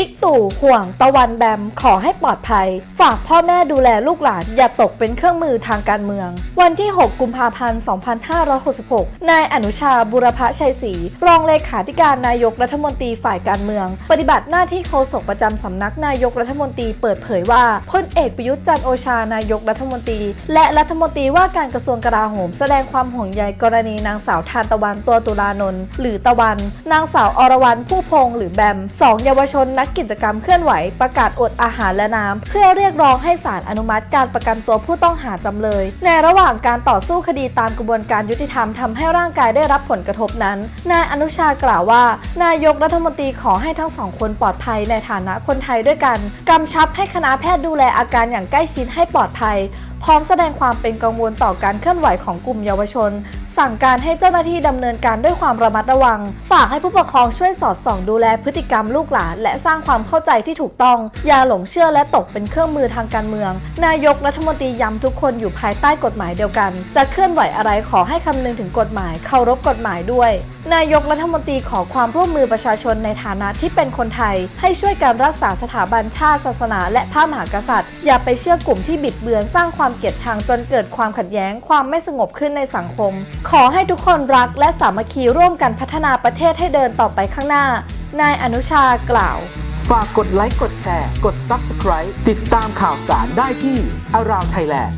biết ตู่ห่วงตะวันแบมขอให้ปลอดภัย ฝากพ่อแม่ดูแลลูกหลานอย่าตกเป็นเครื่องมือทางการเมือง วันที่ 6 กุมภาพันธ์ 2566 นายอนุชาบุรพชัยศรีรองเลขาธิการนายกรัฐมนตรีฝ่ายการเมือง ปฏิบัติหน้าที่โฆษกประจำสำนักนายกรัฐมนตรีเปิดเผยว่าพลเอกประยุทธ์จันทร์โอชานายกรัฐมนตรี และรัฐมนตรีว่าการกระทรวงกลาโหม แสดงความห่วงใยกรณีนางสาวทานตะวันตัวตุลานนท์หรือตะวัน นางสาวอรวรรณผู้พงษ์หรือแบมสองเยาวชนนักกิจกรรมเคลื่อนไหวประกาศอดอาหารและน้ำ เพื่อเรียกร้องให้ศาลอนุมัติการประกันตัวผู้ต้องหาจำเลย ในระหว่างการต่อสู้คดีตามกระบวนการยุติธรรมทำให้ร่างกายได้รับผลกระทบนั้น นายอนุชากล่าวว่า นายกรัฐมนตรีขอให้ทั้งสองคนปลอดภัยในฐานะคนไทยด้วยกันกำชับให้คณะแพทย์ดูแลอาการอย่างใกล้ชิดให้ปลอดภัย พร้อมแสดงความเป็นกังวลต่อการเคลื่อนไหวของกลุ่มเยาวชนสั่งการให้เจ้าหน้าที่ดำเนินการด้วยความระมัดระวัง ฝากให้ผู้ปกครองช่วยสอดส่องดูแลพฤติกรรมลูกหลาน และสร้างความเข้าใจที่ถูกต้อง อย่าหลงเชื่อและตกเป็นเครื่องมือทางการเมือง นายกรัฐมนตรีย้ำทุกคนอยู่ภายใต้กฎหมายเดียวกัน จะเคลื่อนไหวอะไรขอให้คำนึงถึงกฎหมายเคารพกฎหมายด้วย นายกรัฐมนตรีขอความร่วมมือประชาชนในฐานะที่เป็นคนไทย ให้ช่วยการรักษาสถาบันชาติศาสนา และพระมหากษัตริย์ อย่าไปเชื่อกลุ่มที่บิดเบือนสร้างความเกลียดชังจนเกิดความขัดแย้ง ความไม่สงบขึ้นในสังคมขอให้ทุกคนรักและสามัคคีร่วมกันพัฒนาประเทศให้เดินต่อไปข้างหน้า นายอนุชากล่าว ฝากกดไลค์กดแชร์ กด Subscribe ติดตามข่าวสารได้ที่ Around Thailand